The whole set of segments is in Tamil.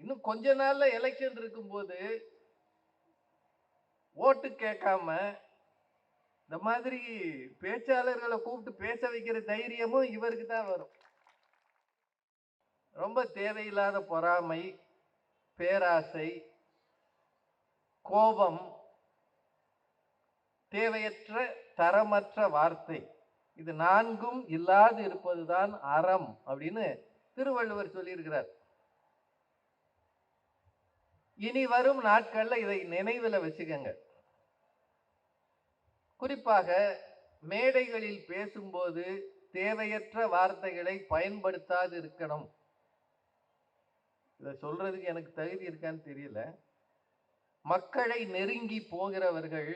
இன்னும் கொஞ்ச நாள்ல எலெக்ஷன் இருக்கும்போது ஓட்டு கேட்காம இந்த மாதிரி பேச்சாளர்களை கூப்பிட்டு பேச வைக்கிற தைரியமும் இவருக்கு தான் வரும். ரொம்ப தேவையில்லாத பொறாமை பேராசை கோபம் தேவையற்ற தரமற்ற வார்த்தை. இது நான்கும் இல்லாது இருப்பதுதான் அறம் அப்படின்னு திருவள்ளுவர் சொல்லியிருக்கிறார். இனி வரும் நாட்களில் இதை நினைவில் வச்சுக்கங்க. குறிப்பாக மேடைகளில் பேசும்போது தேவையற்ற வார்த்தைகளை பயன்படுத்தாது இருக்கணும். இதை சொல்றதுக்கு எனக்கு தகுதி இருக்கான்னு தெரியல. மக்களை நெருங்கி போகிறவர்கள்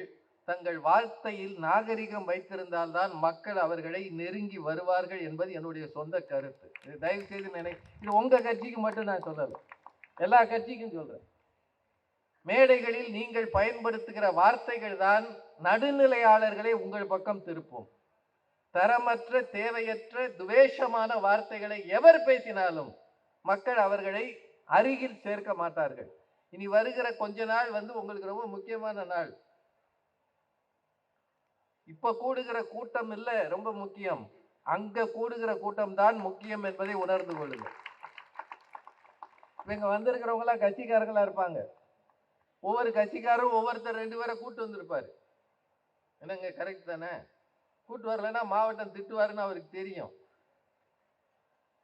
தங்கள் வார்த்தையில் நாகரிகம் வைத்திருந்தால்தான் மக்கள் அவர்களை நெருங்கி வருவார்கள் என்பது என்னுடைய சொந்த கருத்து. இது தயவு செய்து நினை இது உங்கள் கட்சிக்கு மட்டும் நான் சொல்லலை. எல்லா கட்சிக்கும் சொல்கிறேன் மேடைகளில் நீங்கள் பயன்படுத்துகிற வார்த்தைகள் தான் நடுநிலையாளர்களை உங்கள் பக்கம் திருப்பும். தரமற்ற தேவையற்ற துவேஷமான வார்த்தைகளை எவர் பேசினாலும் மக்கள் அவர்களை அருகில் சேர்க்க மாட்டார்கள். இனி வருகிற கொஞ்ச நாள் வந்து உங்களுக்கு ரொம்ப முக்கியமான நாள். இப்ப கூடுகிற கூட்டம் இல்ல ரொம்ப முக்கியம். அங்க கூடுகிற கூட்டம் தான் முக்கியம் என்பதை உணர்ந்து கொள்ளுங்கள். இவங்க இங்க வந்திருக்கிறவங்க எல்லாம் இருப்பாங்க. ஒவ்வொரு கட்சிக்காரும் ஒவ்வொருத்தர் ரெண்டு பேரை கூட்டு வந்திருப்பார். என்னங்க கரெக்ட் தானே? கூட்டு வரலைன்னா மாவட்டம் திட்டுவாருன்னு அவருக்கு தெரியும்.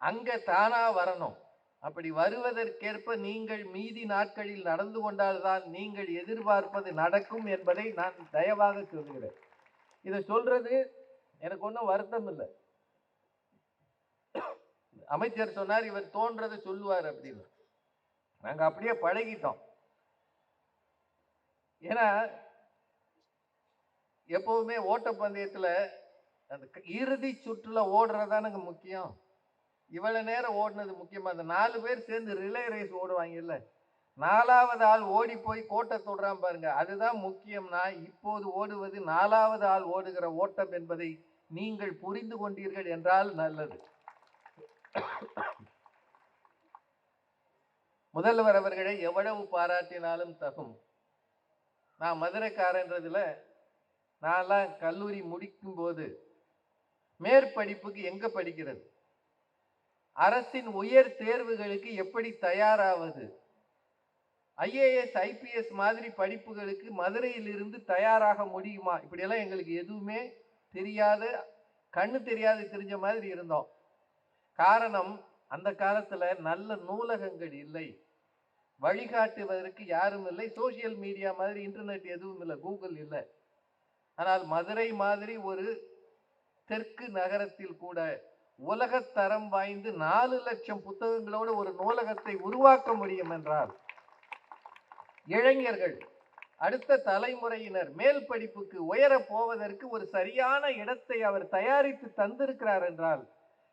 அங்கே தானாக வரணும். அப்படி வருவதற்கேற்ப நீங்கள் மீதி நாட்களில் நடந்து கொண்டால்தான் நீங்கள் எதிர்பார்ப்பது நடக்கும் என்பதை நான் தயவாக சொல்கிறேன். இதை சொல்றது எனக்கு ஒன்றும் வருத்தம் இல்லை. அமைச்சர் சொன்னார் இவர் தோன்றதை சொல்லுவார் அப்படின்னு. நாங்கள் அப்படியே பழகிட்டோம். ஏன்னா எப்போவுமே ஓட்டப்பந்தயத்தில் அந்த க- இறுதி சுற்றில் ஓடுறதானுங்க முக்கியம். இவ்வளோ நேரம் ஓடினது முக்கியமாக அந்த நாலு பேர் சேர்ந்து ரிலே ரேஸ் ஓடுவாங்கல்ல. நாலாவது ஆள் ஓடி போய் கோட்டை தொடுறான் பாருங்க. அதுதான் முக்கியம்னா இப்போது ஓடுவது நாலாவது ஆள் ஓடுகிற ஓட்டம் என்பதை நீங்கள் புரிந்து கொண்டீர்கள் என்றால் நல்லது. முதல்வர் அவர்களை எவ்வளவு பாராட்டினாலும் தகும். நான் மதுரைக்காரன்றதில் நான்லாம் கல்லூரி முடிக்கும் போது மேற்படிப்புக்கு எங்கே படிக்கிறது? அரசின் உயர் தேர்வுகளுக்கு எப்படி தயாராவது? ஐஏஎஸ் ஐபிஎஸ் மாதிரி படிப்புகளுக்கு மதுரையிலிருந்து தயாராக முடியுமா? இப்படியெல்லாம் எங்களுக்கு எதுவுமே தெரியாத கண்ணு தெரியாது தெரிஞ்ச மாதிரி இருந்தோம். காரணம் அந்த காலத்தில் நல்ல நூலகங்கள் இல்லை. வழிகாட்டுவதற்கு யாரும் இல்லை. சோஷியல் மீடியா மாதிரி இன்டர்நெட் எதுவும் இல்லை. கூகுள் இல்லை. ஆனால் மதுரை மாதிரி ஒரு தெற்கு நகரத்தில் கூட உலகத்தரம் வாய்ந்து நாலு லட்சம் புத்தகங்களோடு ஒரு நூலகத்தை உருவாக்க முடியும் என்றால் இளைஞர்கள் அடுத்த தலைமுறையினர் மேல் படிப்புக்கு உயரப் போவதற்கு ஒரு சரியான இடத்தை அவர் தயாரித்து தந்திருக்கிறார் என்றால்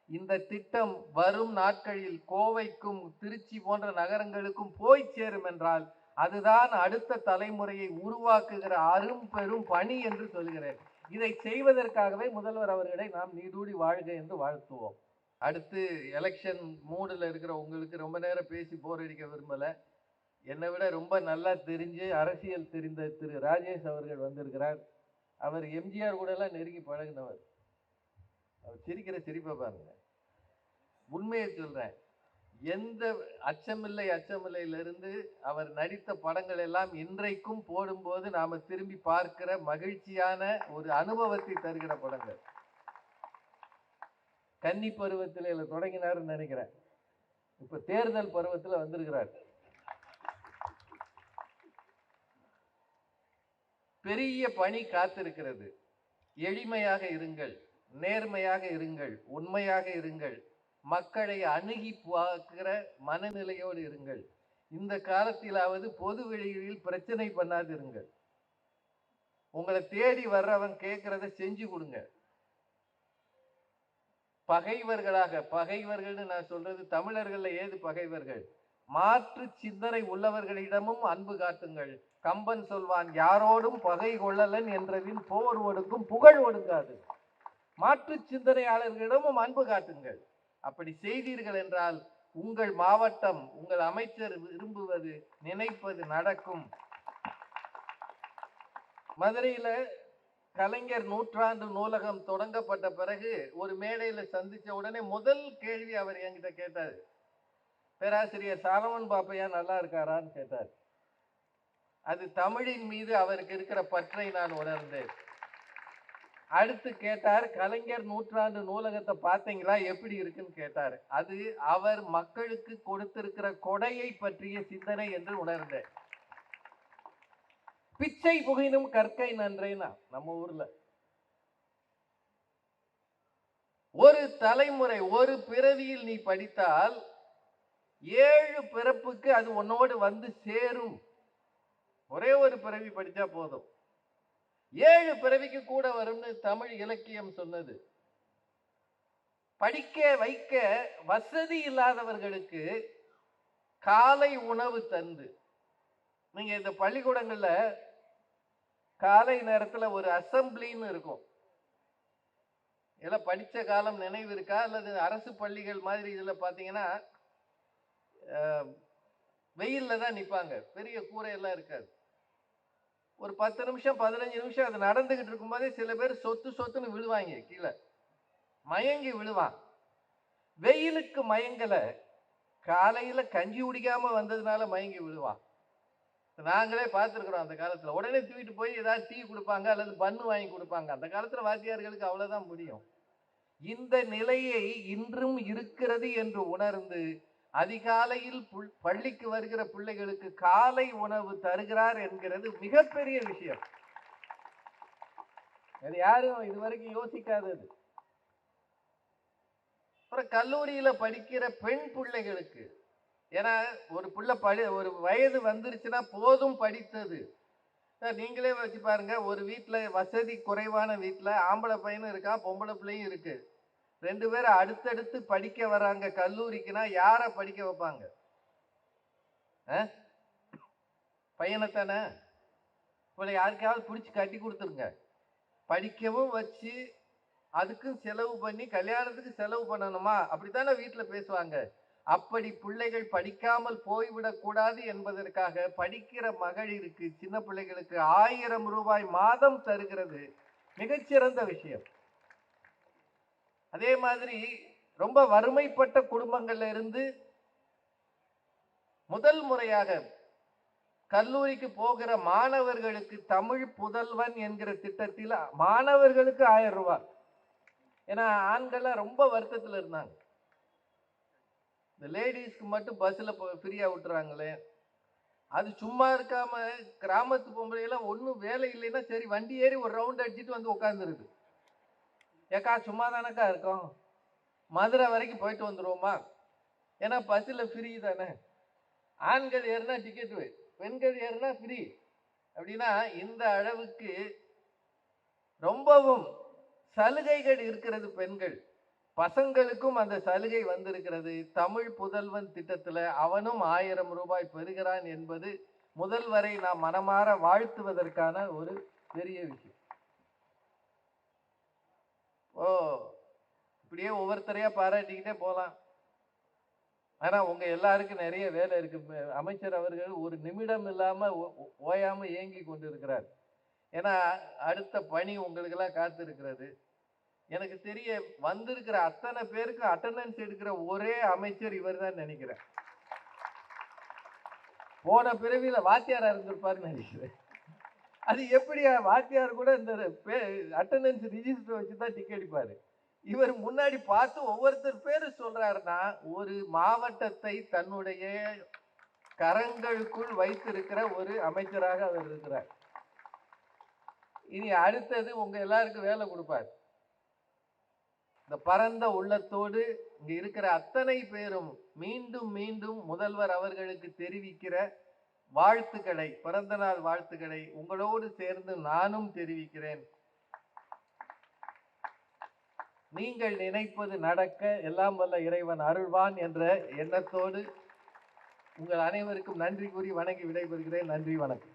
இந்த திட்டம் வரும் நாட்களில் கோவைக்கும் திருச்சி போன்ற நகரங்களுக்கும் போய் சேரும் என்றால் அதுதான் அடுத்த தலைமுறையை உருவாக்குகிற அரும் பெரும் பணி என்று சொல்கிறேன். இதை செய்வதற்காகவே முதல்வர் அவர்களை நாம் நீடூடி வாழ்க என்று வாழ்த்துவோம். அடுத்து எலெக்ஷன் மூடில் இருக்கிற உங்களுக்கு ரொம்ப நேரம் பேசி போர் அடிக்க விரும்பலை. என்னை விட ரொம்ப நல்லா தெரிஞ்சு அரசியல் தெரிந்த திரு ராஜேஷ் அவர்கள் வந்திருக்கிறார். அவர் எம்ஜிஆர் கூடலாம் நெருங்கி பழகினவர். அவர் சிரிக்கிற சிரிப்பை பாருங்க. உண்மையை சொல்கிறேன் எந்த அச்சமில்லை அச்சமில்லையிலிருந்து அவர் நடித்த படங்கள் எல்லாம் இன்றைக்கும் போடும்போது நாம் திரும்பி பார்க்கிற மகிழ்ச்சியான ஒரு அனுபவத்தை தருகிற படங்கள். கன்னி பருவத்தில் இதில் தொடங்கினாருன்னு நினைக்கிறேன். இப்போ தேர்தல் பருவத்தில் வந்திருக்கிறார். பெரிய பணி காத்திருக்கிறது. எளிமையாக இருங்கள் நேர்மையாக இருங்கள் உண்மையாக இருங்கள். மக்களை அணுகி பார்க்கிற மனநிலையோடு இருங்கள். இந்த காலத்திலாவது பொது வெளியில் பிரச்சனை பண்ணாதிருங்கள். உங்களை தேடி வர்றவன் கேட்கறத செஞ்சு கொடுங்க. பகைவர்களாக பகைவர்கள்னு நான் சொல்றது தமிழர்கள்ல ஏது பகைவர்கள்? மாற்று சிந்தனை உள்ளவர்களிடமும் அன்பு காட்டுங்கள். கம்பன் சொல்வான் யாரோடும் பகை கொள்ளலன் என்றதின் போர் ஒடுக்கும் புகழ் ஒடுங்காது. மாற்று சிந்தனையாளர்களிடமும் அன்பு காட்டுங்கள். அப்படி செய்தீர்கள் என்றால் உங்கள் மாவட்டம் உங்கள் அமைச்சர் விரும்புவது நினைப்பது நடக்கும். மதுரையில் கலைஞர் நூற்றாண்டு நூலகம் தொடங்கப்பட்ட பிறகு ஒரு மேடையில் சந்தித்த உடனே முதல் கேள்வி அவர் என்கிட்ட கேட்டார். பேராசிரியர் சாலமன் பாப்பையா நல்லா இருக்காரான்னு கேட்டார். அது தமிழின் மீது அவருக்கு இருக்கிற பற்றை நான் உணர்ந்தேன். அடுத்து கேட்டார் கலைஞர் நூற்றாண்டு நூலகத்தை பார்த்தீங்களா? எப்படி இருக்குன்னு கேட்டார். அது அவர் மக்களுக்கு கொடுத்திருக்கிற கொடையை பற்றிய சிந்தனை என்று உணர்ந்தேன். பிச்சை புகையினும் கற்கை நன்றேனா? நம்ம ஊர்ல. ஒரு தலைமுறை ஒரு பிறவியில் நீ படித்தால் ஏழு பிறப்புக்கு அது உன்னோடு வந்து சேரும். ஒரே ஒரு பிறவி படித்தா போதும். ஏழு பிறவிக்கு கூட வரும்னு தமிழ் இலக்கியம் சொன்னது. படிக்க வைக்க வசதி இல்லாதவர்களுக்கு காலை உணவு தந்து. நீங்க இந்த பள்ளிக்கூடங்களில் காலை நேரத்தில் ஒரு அசம்பிளின்னு இருக்கும். இதெல்லாம் படித்த காலம் நினைவு இருக்கா? அல்லது அரசு பள்ளிகள் மாதிரி இதில் பார்த்தீங்கன்னா வெயிலில் தான் நிற்பாங்க பெரிய கூரையெல்லாம் இருக்காது. ஒரு பத்து நிமிஷம் பதினஞ்சு நிமிஷம் அது நடந்துகிட்டு இருக்கும்போதே சில பேர் சொத்து சொத்துன்னு விழுவாங்க கீழே. மயங்கி விழுவான் வெயிலுக்கு மயங்கலை. காலையில் கஞ்சி குடிக்காமல் வந்ததுனால மயங்கி விழுவான் நாங்களே பார்த்துருக்குறோம் அந்த காலத்தில். உடனே தூக்கிட்டு போய் ஏதாவது டீ கொடுப்பாங்க அல்லது பன்னு வாங்கி கொடுப்பாங்க. அந்த காலத்தில் வாத்தியார்களுக்கு அவ்வளோதான் முடியும் இந்த நிலையை இன்றும் இருக்கிறது என்று உணர்ந்து அதிகாலையில் புல்- பள்ளிக்கு வருகிற பிள்ளைகளுக்கு காலை உணவு தருகிறார் என்கிறது மிகப்பெரிய விஷயம். அது யாரும் இதுவரைக்கும் யோசிக்காதது. அப்புறம் கல்லூரியில படிக்கிற பெண் பிள்ளைகளுக்கு ஏன்னா ஒரு பிள்ளை படி ஒரு வயது வந்துருச்சுன்னா போதும் படித்தது. நீங்களே வச்சு பாருங்க ஒரு வீட்டில் வசதி குறைவான வீட்டில் ஆம்பளை பையனும் இருக்கா பொம்பளை பிள்ளையும் இருக்குது ரெண்டு பேரும் அடுத்தடுத்து படிக்க வராங்க. கல்லூரிக்குன்னா யார படிக்க வைப்பாங்க? பையனை பையனைத்தானே இவளை யாருக்காவது பிடிச்சி கட்டி கொடுத்துருங்க. படிக்கவும் வச்சு அதுக்கும் செலவு பண்ணி கல்யாணத்துக்கு செலவு பண்ணணுமா? அப்படித்தானே வீட்டில் பேசுவாங்க. அப்படி பிள்ளைகள் படிக்காமல் போய்விடக்கூடாது என்பதற்காக படிக்கிற மகளிருக்கு சின்ன பிள்ளைகளுக்கு ஆயிரம் ரூபாய் மாதம் தருகிறது. மிகச்சிறந்த விஷயம். அதே மாதிரி ரொம்ப வறுமைப்பட்ட குடும்பங்கள்ல இருந்து முதல் முறையாக கல்லூரிக்கு போகிற மாணவர்களுக்கு தமிழ் புதல்வன் என்கிற திட்டத்தில் மாணவர்களுக்கு ஆயிரம் ரூபாய். ஏன்னா ஆண்கள்லாம் ரொம்ப வருத்தத்தில் இருந்தாங்க. இந்த லேடிஸ்க்கு மட்டும் பஸ்ஸில் ஃப்ரீயாக விட்டுறாங்களே. அது சும்மா இருக்காமல் கிராமத்து பொம்பளையெல்லாம் ஒன்றும் வேலை இல்லைன்னா சரி வண்டி ஏறி ஒரு ரவுண்ட் அடிச்சுட்டு வந்து உட்காந்துருது ஏக்கா சும்மா தானக்கா இருக்கோம். மதுரை வரைக்கும் போயிட்டு வந்துடுவோமா ஏன்னா பஸ்ஸில் ஃப்ரீ தானே. ஆண்கள் ஏறுனா டிக்கெட்டு பெண்கள் ஏறுனா ஃப்ரீ அப்படின்னா இந்த அளவுக்கு ரொம்பவும் சலுகைகள் இருக்கிறது பெண்கள். பசங்களுக்கும் அந்த சலுகை வந்திருக்கிறது. தமிழ் புதல்வன் திட்டத்தில் அவனும் ஆயிரம் ரூபாய் பெறுகிறான் என்பது முதல்வரை நாம் மனமாற வாழ்த்துவதற்கான ஒரு பெரிய விஷயம். ஓ இப்படியே ஒவ்வொருத்தரையா பாராட்டிக்கிட்டே போகலாம் ஆனால் உங்கள் எல்லாருக்கும் நிறைய வேலை இருக்கு. அமைச்சர் அவர்கள் ஒரு நிமிடம் இல்லாமல் ஓ- இயங்கி கொண்டு இருக்கிறார் ஏன்னா அடுத்த பணி உங்களுக்கெல்லாம் காத்திருக்கிறது. எனக்கு தெரிய வந்திருக்கிற அத்தனை பேருக்கு அட்டண்டன்ஸ் எடுக்கிற ஒரே அமைச்சர் இவர் தான் நினைக்கிறேன். போன பிறவியில் வாத்தியாராக இருந்திருப்பாருன்னு நினைக்கிறேன். அது எப்படியா வாத்தியார் கூட இந்த அட்டண்டன்ஸ் ரிஜிஸ்டர் வச்சு தான் டிக்கெட் அடிப்பார் இவர் முன்னாடி பார்த்து ஒவ்வொருத்தர் பேரும் சொல்றாருன்னா ஒரு மாவட்டத்தை தன்னுடைய கரங்களுக்குள் வைத்திருக்கிற ஒரு அமைச்சராக அவர் இருக்கிறார். இனி அடுத்தது உங்க எல்லாருக்கும் வேலை கொடுப்பார். இந்த பரந்த உள்ளத்தோடு இங்க இருக்கிற அத்தனை பேரும் மீண்டும் மீண்டும் முதல்வர் அவர்களுக்கு தெரிவிக்கிற வாழ்த்துக்களை பிறந்தநாள் வாழ்த்துக்களை உங்களோடு சேர்ந்து நானும் தெரிவிக்கிறேன். நீங்கள் நினைப்பது நடக்க எல்லாம் வல்ல இறைவன் அருள்வான் என்ற எண்ணத்தோடு உங்கள் அனைவருக்கும் நன்றி கூறி வணங்கி விடைபெறுகிறேன். நன்றி வணக்கம்.